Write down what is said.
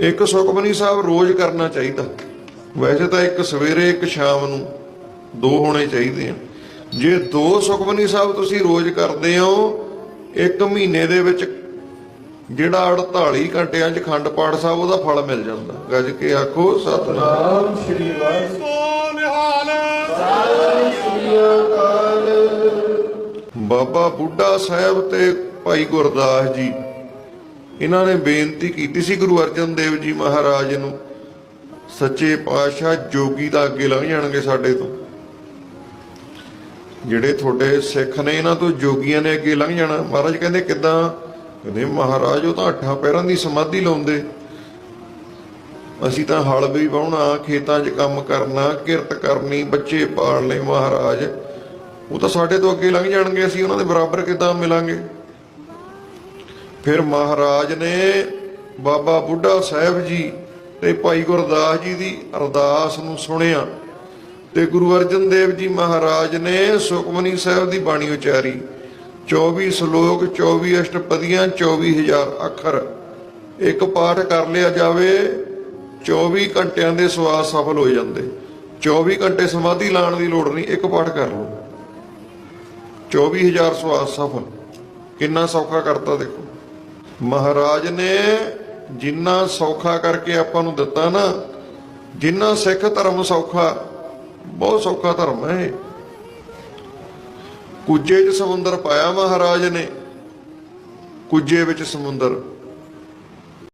ਇੱਕ ਸੁਖਮਨੀ ਸਾਹਿਬ ਰੋਜ਼ ਕਰਨਾ ਚਾਹੀਦਾ। ਵੈਸੇ ਤਾਂ ਇੱਕ ਸਵੇਰੇ, ਇੱਕ ਸ਼ਾਮ ਨੂੰ ਦੋ ਹੋਣੇ ਚਾਹੀਦੇ ਆ। ਜੇ ਦੋ ਸੁਖਮਨੀ ਸਾਹਿਬ ਤੁਸੀਂ ਰੋਜ਼ ਕਰਦੇ ਹੋ, ਇੱਕ ਮਹੀਨੇ ਦੇ ਵਿੱਚ ਜਿਹੜਾ 48 ਘੰਟਿਆਂ 'ਚ ਖੰਡ ਪਾਠ ਸਾਹਿਬ, ਉਹਦਾ ਫਲ ਮਿਲ ਜਾਂਦਾ। ਗੱਜ ਕੇ ਆਖੋ, ਸਤਨਾਮ ਸ਼੍ਰੀ ਵਾਹਿਗੁਰੂ। ਬਾਬਾ ਬੁੱਢਾ ਸਾਹਿਬ ਤੇ ਭਾਈ ਗੁਰਦਾਸ ਜੀ ਇਹਨਾਂ ਨੇ ਬੇਨਤੀ ਕੀਤੀ ਸੀ ਗੁਰੂ ਅਰਜਨ ਦੇਵ ਜੀ ਮਹਾਰਾਜ ਨੂੰ, ਸੱਚੇ ਪਾਤਸ਼ਾਹ ਜੋਗੀ ਦਾ ਅੱਗੇ ਲੰਘ ਜਾਣਗੇ ਸਾਡੇ ਤੋਂ। ਜਿਹੜੇ ਤੁਹਾਡੇ ਸਿੱਖ ਨੇ, ਇਹਨਾਂ ਤੋਂ ਜੋਗੀਆਂ ਨੇ ਅੱਗੇ ਲੰਘ ਜਾਣਾ। ਮਹਾਰਾਜ ਕਹਿੰਦੇ, ਕਿਦਾਂ? ਕਹਿੰਦੇ, ਮਹਾਰਾਜ, ਉਹ ਤਾਂ ਅੱਠਾਂ ਪੈਰਾਂ ਦੀ ਸਮਾਧੀ ਲਾਉਂਦੇ। ਅਸੀਂ ਤਾਂ ਹਲ ਵੀ ਵਾਹੁਣਾ, ਖੇਤਾਂ 'ਚ ਕੰਮ ਕਰਨਾ, ਕਿਰਤ ਕਰਨੀ, ਬੱਚੇ ਪਾਲਣੇ ਮਹਾਰਾਜ। ਉਹ ਤਾਂ ਸਾਡੇ ਤੋਂ ਅੱਗੇ ਲੰਘ ਜਾਣਗੇ, ਅਸੀਂ ਉਹਨਾਂ ਦੇ ਬਰਾਬਰ ਕਿਦਾਂ ਮਿਲਾਂਗੇ? ਫਿਰ ਮਹਾਰਾਜ ਨੇ ਬਾਬਾ ਬੁੱਢਾ ਸਾਹਿਬ ਜੀ ਤੇ ਭਾਈ ਗੁਰਦਾਸ ਜੀ ਦੀ ਅਰਦਾਸ ਨੂੰ ਸੁਣਿਆ ਤੇ ਗੁਰੂ ਅਰਜਨ ਦੇਵ ਜੀ ਮਹਾਰਾਜ ਨੇ ਸੁਖਮਨੀ ਸਾਹਿਬ ਦੀ ਬਾਣੀ ਉਚਾਰੀ 24 ਸ਼ਲੋਕ 24 ਅਸ਼ਟਪਦੀਆਂ 24000 ਅੱਖਰ। ਇੱਕ ਪਾਠ ਕਰ ਲਿਆ ਜਾਵੇ 24 ਘੰਟਿਆਂ ਦੇ ਸਵਾਸ ਸਫਲ ਹੋ ਜਾਂਦੇ। 24 ਘੰਟੇ ਸਮਾਧੀ ਲਾਉਣ ਦੀ ਲੋੜ ਨਹੀਂ, ਇੱਕ ਪਾਠ ਕਰ ਲਓ। 24000 ਸਵਾਸ ਸਫਲ। ਕਿੰਨਾ ਸੌਖਾ ਕਰਤਾ ਦੇਖੋ। ਮਹਾਰਾਜ ਨੇ ਜਿੰਨਾ ਸੌਖਾ ਕਰਕੇ ਆਪਾਂ ਨੂੰ ਦਿੱਤਾ ਨਾ, ਜਿੰਨਾ ਸਿੱਖ ਧਰਮ ਸੌਖਾ, ਬਹੁਤ ਸੌਖਾ ਧਰਮ ਹੈ ਇਹ। ਕੁੱਜੇ 'ਚ ਸਮੁੰਦਰ ਪਾਇਆ ਮਹਾਰਾਜ ਨੇ, ਕੁੱਜੇ ਵਿੱਚ ਸਮੁੰਦਰ।